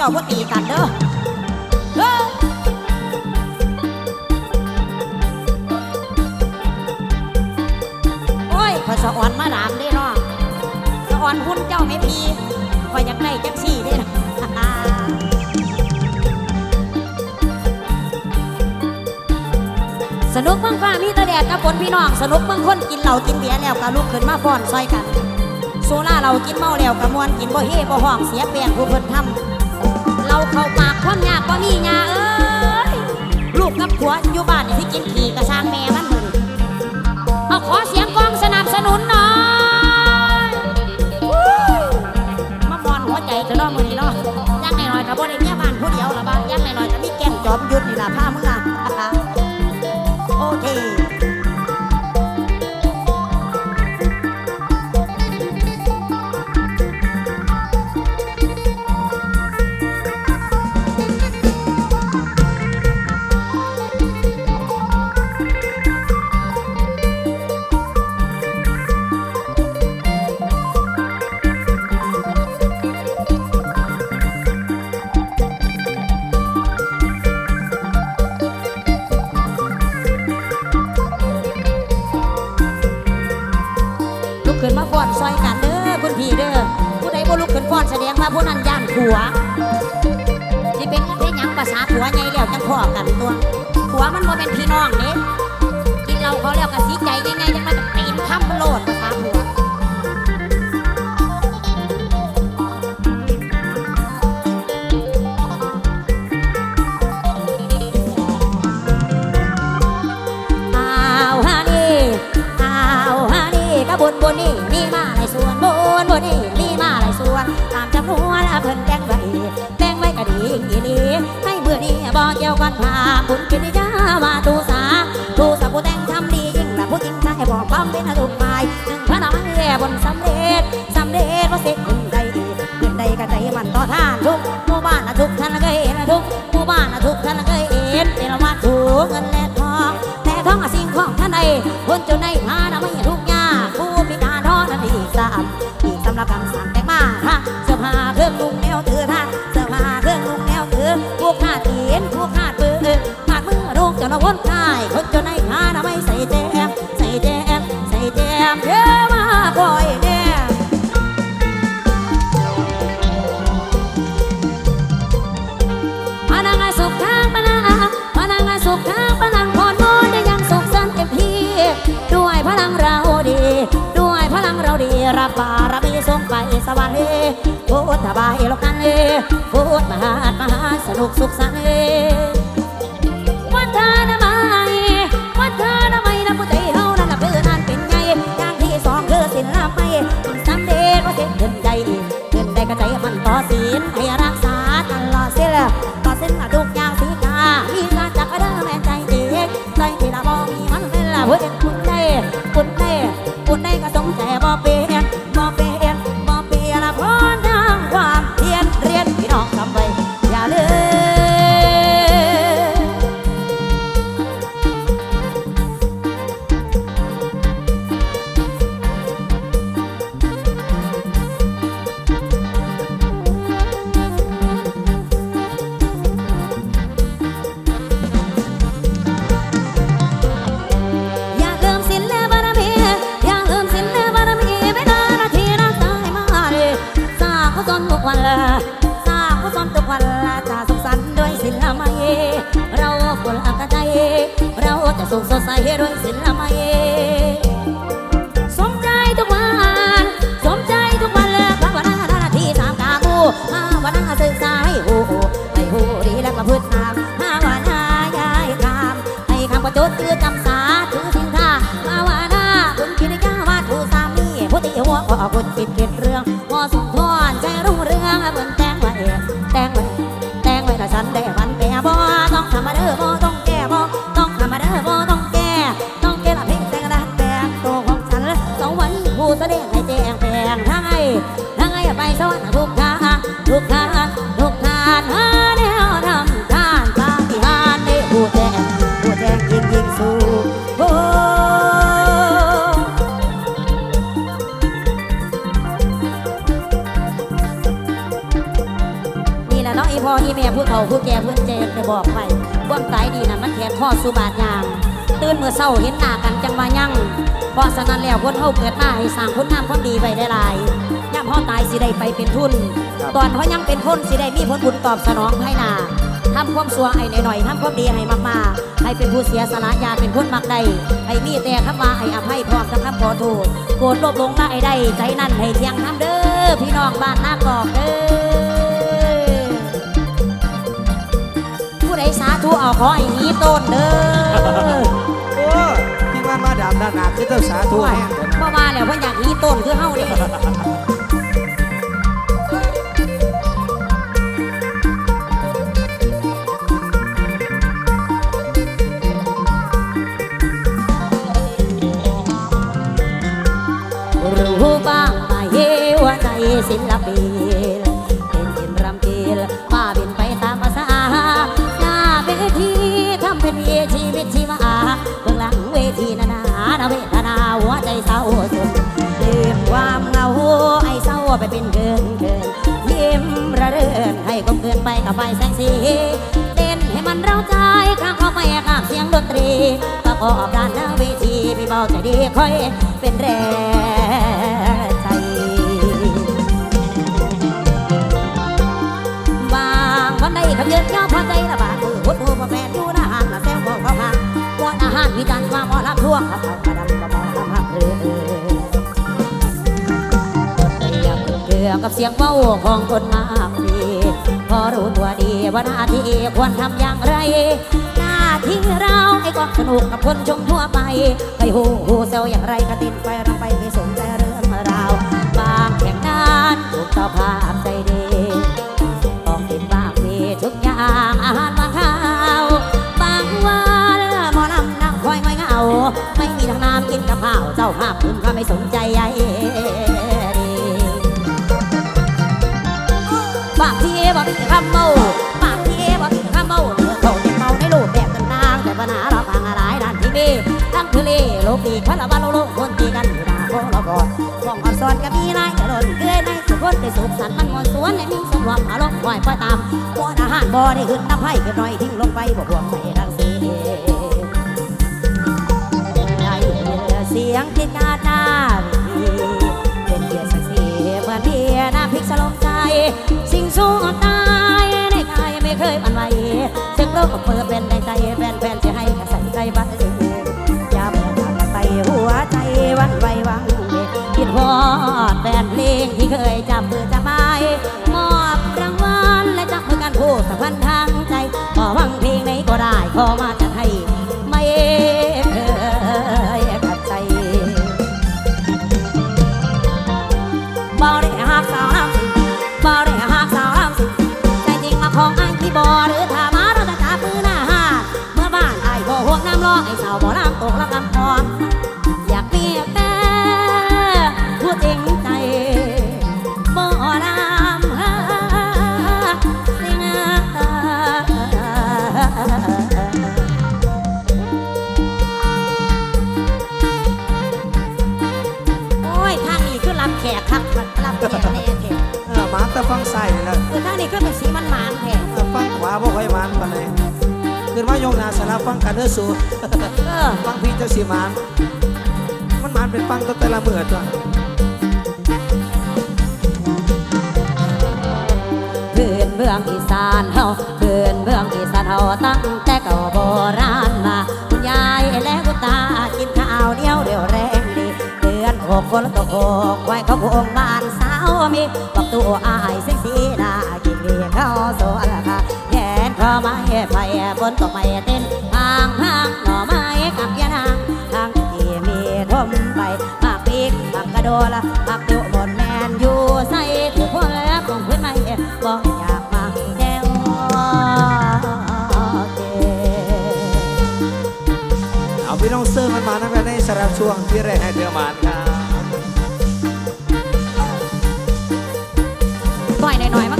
เจ้าพ่ตีกันเด้อเด้อโอ้ยขอยสะอ่อนมาดามเด้เนาะสะอ่อนหุ่นเจ้าไม่พีขอยอยากได้จักซี่เด้นะสนุกเมืองฟ้ามีตะแดดกับฝนพี่น้อง สนุกเมืองคนกินเหล้ากินเบียร์แล้วก็ลุกขึ้นมาฟ้อนซอยกัน โซล่าเรากินเมาแล้วกระมวนกินบ่เฮ่บ่ห้องเสียเปลี่ยนผู้เพิ่นทำ เราเข้าปากความยากบ่มีหยาเอ้ยลูกกับผัวอยู่บ้านที่กินขี่กระซางแม่มันมือนี่เอาขอเสียงกองสนับสนุนหน่อยมามอนหัวใจจะน้องมือนี่เนาะอยังน้อยๆก็บ่ได้เมียบ้านผู้เดียวละบ้านอยังน้อยๆก็มีแก้มจอมยุทธนี่ล่ะพามึงอะโอเค นั้นย่านผัวที่เป็นเฮ็ดหยังภาษาผัวใหญ่แล้วจังพ่อกันตัวผัวมันบ่เป็นพี่น้องเด้กินเราเขาแล้วก็สิใจยังไงจังมาจะปีนค้ำโลดภาษาผัว บ่เกี่ยวกันพาบุญกินจ้าว่าตูสาตูสาผู้แต่งทำดียิ่งและผู้จริงใจบอกความเป็นทุกฝ่ายหนึ่งพระนามแย่บนสำเร็จสำเร็จว่าเสร็จหนึ่งใดดีเงินใดก็ใจมันต่อท่านทุกหมู่บ้านนะทุกท่านเคยเห็นทุกหมู่บ้านนะทุกท่านเคยเห็นเป็นวัตถุเงินและทองแต่ทองอะสิ่งของท่านใดคนจนในพาน กจนในพานะไม่ใส่แจมใส่แจมใส่แจมเยอะมาคอยแน่พนักงานสุขทางพนักพนักงานสุขทางพนังพอโน้นได้ยังสุขสันต์เต็มที่ ด้วยพลังเราดี ด้วยพลังเราดีรับบารมีส่งไปสวรรค์พูดถบายโลกันพูดมหาดมหาสนุกสุขสันต์ ศีลให้รั สุขสดใสด้วยศีลไม่สมใจทุกวันสมใจทุกวันเลยพระวันนาทีสามกามูมาวันนาศึกษาให้หูให้หูดีและประพฤติตามมาวันนายายคำให้คำประจุดคือจำสาถือสินท่ามาวันนาคุณคิดก้าว่าถูสามีผู้ตีหัวขอคุณคิดเกิดเรื่องพอสมพ เมื่อเศร้าเห็นหน้ากันจังว่ายั่งเพราะฉะนั้นแล้วคนเฮาเกิดมาให้สร้างคุณงามความดีไว้ได้หลายย่ำเฮาตายสิได้ไปเป็นทุน ตอนเฮายังเป็นคนสิได้มีผลบุญตอบสนองให้หน้าทำความสัวให้หน่อยๆทำความดีให้มากๆให้เป็นผู้เสียสละอยาเป็นคนมักใดให้มีแต่คำว่าให้อภัยพร้อมทั้งคำขอโทษโกรธโลภหลงได้ได้ใจนั่นให้เที่ยงทำเด้อพี่น้องบ้านนากอกเด้อผู้ใดสาธุเอาขอให้มีต้นเด้อโอ้ที่ มันมาดามด้านหน้าคือเจ้าสาธุแห้งเด้อเพราะว่าแล้วเพิ่นอยากมีต้นคือเฮานี่รู้บ้างไหมว่าใจศิลปิน เศร้าไปเป็นเกินเกินยิ้มระเรินให้กลมเกินไปกับไฟแสงสีเต้นให้มันเราใจข้างเข้าไปข้างเสียงดนตรีประกอบด้านหน้าเวทีพี่เบาใจดีค่อยเป็นแรงใจบางวันใดคำเยืนย่อพอใจละบาดมือพุดหูมาแฟนอยู่หน้าห้างละแซวบอกเขามาว่าอาหารวิจารณ์ว่าหมอลำทั่วงครับเขากระดำกระหมอลำหักเออ กับเสียงเว้าของคนมากมีพอรู้ตัวดีว่าหน้าที่ควรทำอย่างไร หน้าที่เราไอ้ก็สนุกกับคนชมทั่วไปไปหูหูเซลอย่างไรก็ติดไปรำไปไม่สนใจเรื่องราวบางแข่งนานถูกเจ้าภาพใจดีต้องกินบ้างมีทุกอย่างอาหารมาข้าวบางวันหมอลำนั่งคอยไม่เหงา ไม่มีทางน้ำกินกับข้าวเจ้าภาพคุณก็ไม่สนใจใยดี ทั้งทะเลโลกปีพระบาลโลกคนตีกันอยู่หน้าโคเราก่อนมองอักษรก็มีนายแต่หล่นเกลือในสุขคนได้สุขสันต์มันมวนสวนและมีสมความอารมณ์ปล่อยปล่อยตามบนอาหารบ่อได้ขึ้นน้ำไผ่ขึ้นหน่อยทิ้งลงไปบ่ห่วงไม่รังสีได้เสียงที่กาหน้าเวทีเป็นเกียรติศักดิ์ศรีเหมือนเบียร์น้ำพริกสลงใจ สิ่งสู้ตายในกายไม่เคยมันไหวซึ่งโลกก็เปิดเป็น ฟังกันเด้อสูเออฟังพี่เจ้าสิหมานมันหมานเป็นฟังตั้งแต่ละมื้อตัวพื้นเมืองอีสานเฮาพื้นเมืองอีสานเฮาตั้งแต่เก่าโบราณมาคุณยายและคุณตากินข้าวเหนียวเดียวแรงดีเดือนหกคนละตกหกไว้เขาโคงบ้านสาวมีบอกตัวอายเซ็กซี่น่ากินเรียเข้าสวนละค่ะแขนพอไม้ไฟฝนตกไม่เต้นทางทางหน่อไม้กับยานางทางที่มีทมไปปากปีกปากกระโดละปากเดียวบนแมนอยู่ใส่ถือพวกแล้วของพื้นไม่บอกอยากมาแก้วเอาพี่น้องเซิร์มันมานะกันในสำหรับช่วงที่แรกให้เดือมานครับหน่อยหน่อยๆมัน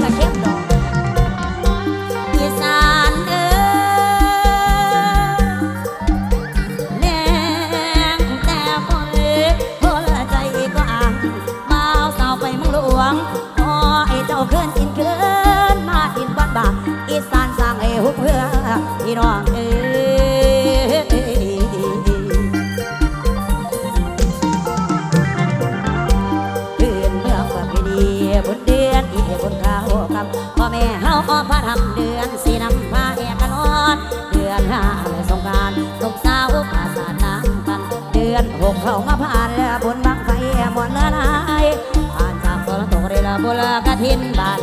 อ้อพระทำเดือนสีน้ำพาแอกกันอนเดือนห้าเลยสงการลูกสาวพาสาดน้ำกัน เดือนหกเข้ามาผ่านแล้วบุญบังไฟมวนละลายผ่านจากฝนตกเรือบุรกระทินบ้าน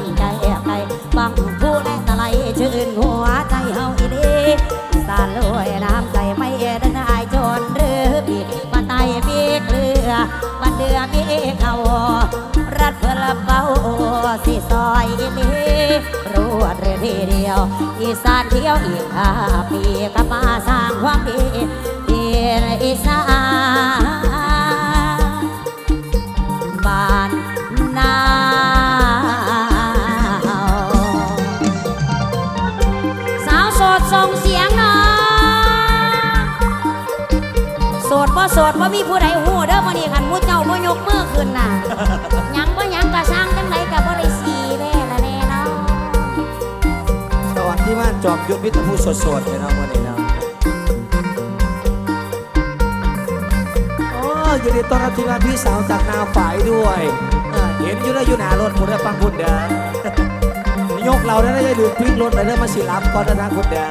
สิซอยนี้รวดเร็วทีเดียว อีสานเที่ยวอีกห้าปีก็มาสร้างความดีที่อีสานบ้าน ดบ่โสดบ่มีผู้ใดหูเด้อมื้อนี้คันผู้เจ้าบ่ยกมือขึ้นน่ะหยังบ่หยังก็สร้างจังไดก็บ่ได้สีแน่ละแน่เนาะสวัสดีว่านจอมยุทธวิทยผู้สดๆเลยเนาะวันนี้เนาะโอ้ยินดีต้อนรับทีมงานพี่สาวจากนาฝ่ายด้วยเออเห็นอยู่แล้วอยู่หน้ารถคุณได้ฟังคุณเด้อยกเราได้ได้ลืมพลิกรถเลยเด้อมาสิรับก่อนนะนะคุณเด้อ